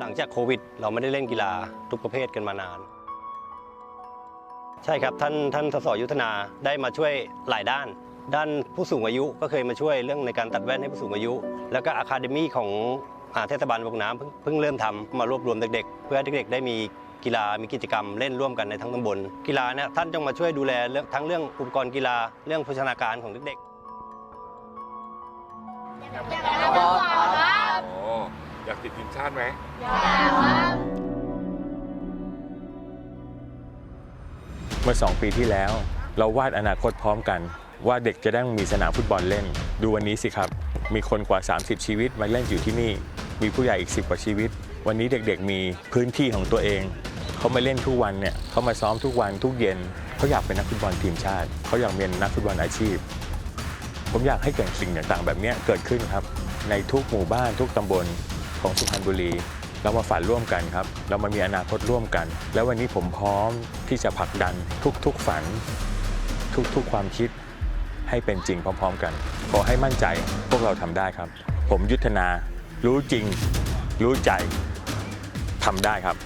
หลังจากโควิด เราไม่ได้เล่นกีฬาทุกประเภทกันมานาน ใช่ครับท่านท่านสสยุทธนาได้มาช่วยหลายด้าน ด้านผู้สูงอายุก็เคยมาช่วยเรื่องในการตัดแว่นให้ผู้สูงอายุ แล้วก็อะคาเดมี่ของอาเทศบาลบางน้ำเพิ่งเพิ่งเริ่มทำมารวบรวมเด็ก ๆ เพื่อให้เด็กๆ ได้มีกีฬามีกิจกรรมเล่นร่วมกันในทั้งตำบลกีฬาเนี่ยท่านจงมาช่วยดูแลเรื่องทั้งเรื่องอุปกรณ์กีฬาเรื่องโภชนาการของเด็กๆ ติดทีมชาติไหมเมื่อ 2 ปีที่แล้ว เราวาดอนาคตพร้อมกัน ว่าเด็กจะได้มีสนามฟุตบอลเล่น ดูวันนี้สิครับ มีคนกว่า 30 ชีวิตมาเล่นอยู่ที่นี่ มีผู้ใหญ่อีก 10 กว่าชีวิต วันนี้เด็กๆมีพื้นที่ของตัวเอง เขามาเล่นทุกวันเนี่ยเขามาซ้อมทุกวันทุกเย็นเขาอยากเป็นนักฟุตบอลทีมชาติ เขาอยากเป็นนักฟุตบอลอาชีพ ผมอยากให้เกิดสิ่งต่างๆ แบบเนี้ยเกิดขึ้นครับ ในทุกหมู่บ้านทุกตำบล ของสุพรรณบุรี เรามาฝันร่วมกันครับ เรามามีอนาคตร่วมกัน แล้ววันนี้ผมพร้อมที่จะผลักดันทุกๆฝัน ทุกๆความคิดให้เป็นจริงพร้อมๆกัน ขอให้มั่นใจพวกเราทำได้ครับ ผมยุทธนา รู้จริง รู้ใจทำได้ครับ